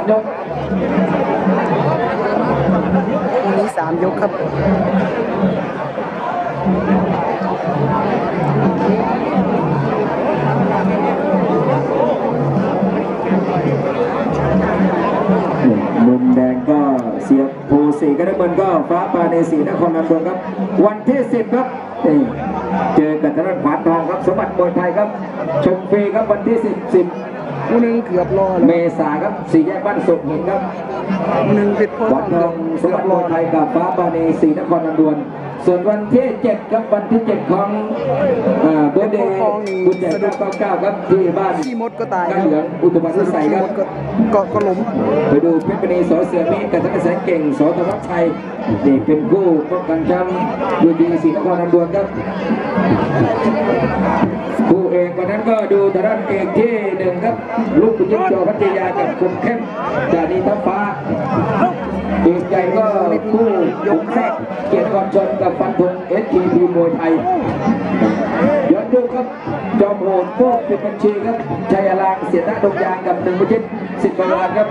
คู่นี้สามยกครับมุมแดงก็เสียบภูสีกระดมนก็ฟ้าปาเนสีนครนนท์ครับ วันที่10ครับเจอกับธนาขวานทองครับ สมบัติมวยไทยครับ ชมฟรีครับวันที่10 10 คู่หนึ่งเกือบรอเมแล้วษาครับสี่แยกบ้านสุขหินครับหนึ่งผิดโพขวานทองสมบัติมวยไทยกับฟ้าปาเนสีนครนนท์ส่วนวันที่7ครับวันที่7ของเบอร์เดย์บุญแดง999ครับที่บ้านขี้มดก็ตายก้าเหลืองอุตบัติใส่ขี้คมรับดก็ก็ก็ล้มไปดูเพชรมณีสอเสือเมฆกับธนแสนเก่งสอธวัชชัยนี่เป็นคู่ป้องกันแชมป์ยูดีศรีนครนำดวนครับ คู่เอกวันนั้นก็ดูทางด้านเอกที่หนึ่ง ครับ ลูกคุณยิ่งจอพัทยากับคุณเข้มจานีทัพฟ้าเอกใหญ่ก็คู่ยกแรกเกียรติกรชนกับฟันธงเอสทีพีมวยไทยย้อนดูครับ จอมโหดพวกเป็นบัญชีครับชัยลางเสียตะดงยางกับหนึ่งประชิตสิบประวานครับ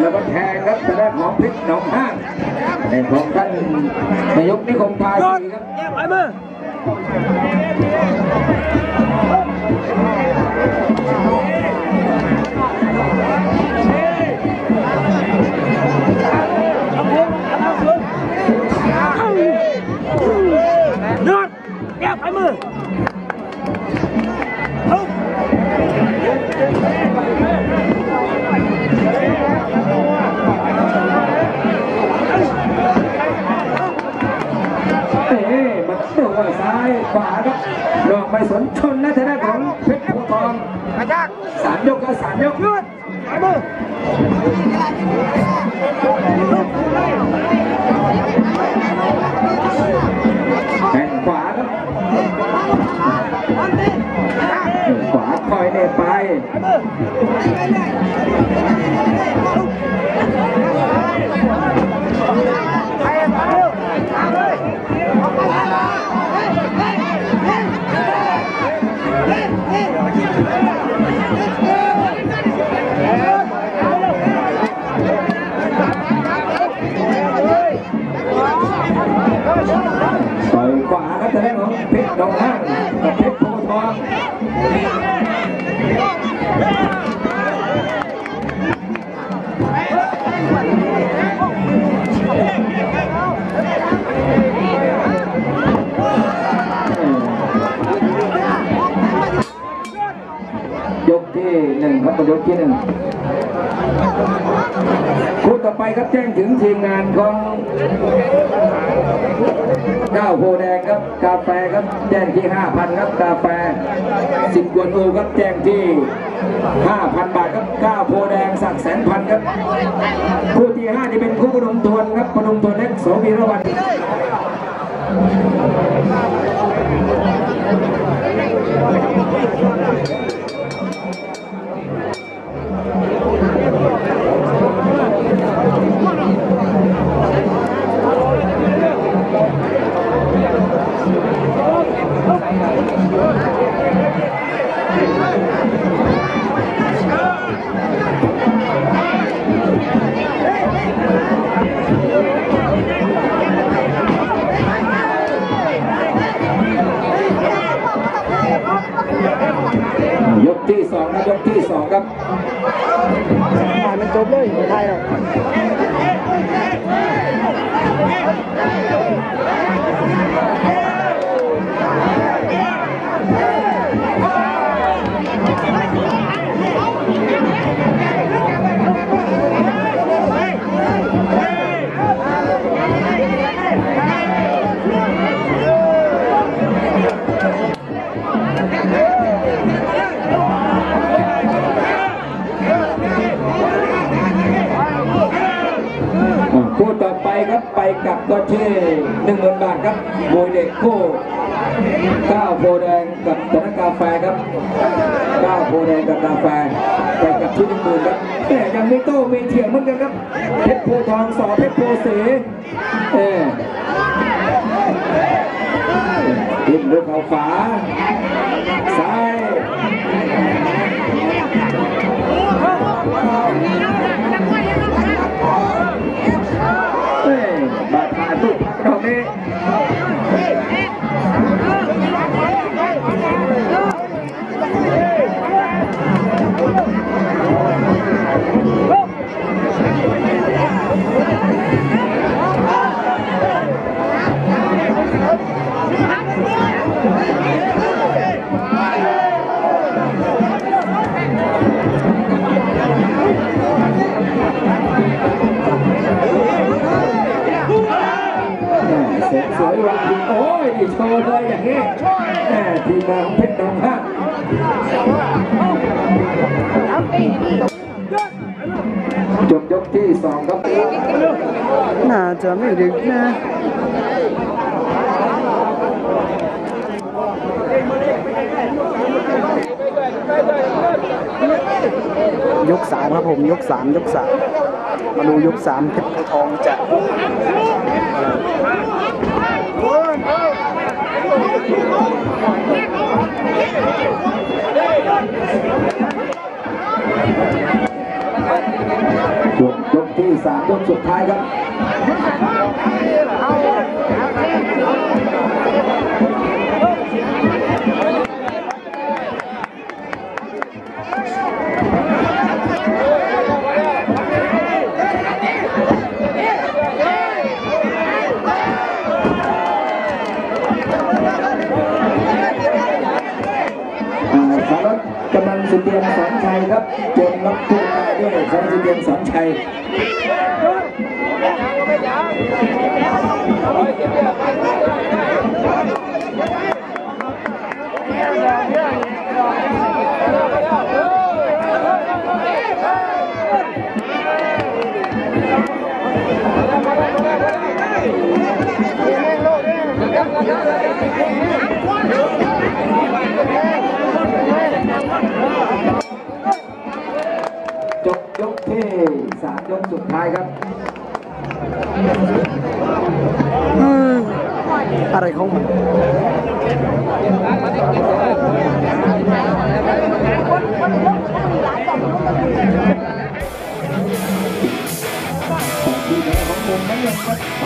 แล้วก็แทงครับทางด้านของเพชรหนองห้างในของท่านนายกนิคมทาสีครับไปมือ ขวาครับดอกไม่สนชนนะทางด้านของเพชรโพธิ์ทองกระชากสามยกก็สามยกยืดไปมือแข้งขวาครับขวาคอยเนี่ยไป ยกที่หนึ่งครับยกที่หนึ่ง คู่ต่อไปครับแจ้งถึงทีมงานของก้าวโพแดงครับ กาแฟครับแจ้งที่ 5,000 ครับ กาแฟสิบกวนโอครับแจ้งที่ 5,000 บาทครับก้าวโพแดงสักแสนพันครับ คู่ที่ 5 นี่เป็นคู่พนมทวนครับพนมทวนเล็กโสวีระวัน คู่ต่อไปครับไปกับก็ชื่อหนึ่งหมื่นบาทครับมวยเด็กคู่ก้าวโพแดงกับธนกาแฟครับก้าวโพแดงกับกาแฟไปกับที่หนึ่งหมื่นครับแต่ยังมีโต้มีเถียงเหมือนกันครับเพชรโพทองสอเพชรโพเสเออยิงด้วยเขาขวา นี่โชว์เลยอย่างนี้แหม่ทีมงานเพชรดงห้าจบยกที่สองครับน่าจะไม่ดึกนะยกสามครับผมยกสามยกสามมาดูยกสามเพชรโพธิ์ทองจะจบ ยกที่สามยกสุดท้ายครับ จนรับตัวได้ด้วยสารวัตรสุเตียนสันชัย ยกสุดท้ายครับอะไรของมันของผมไม่ยอม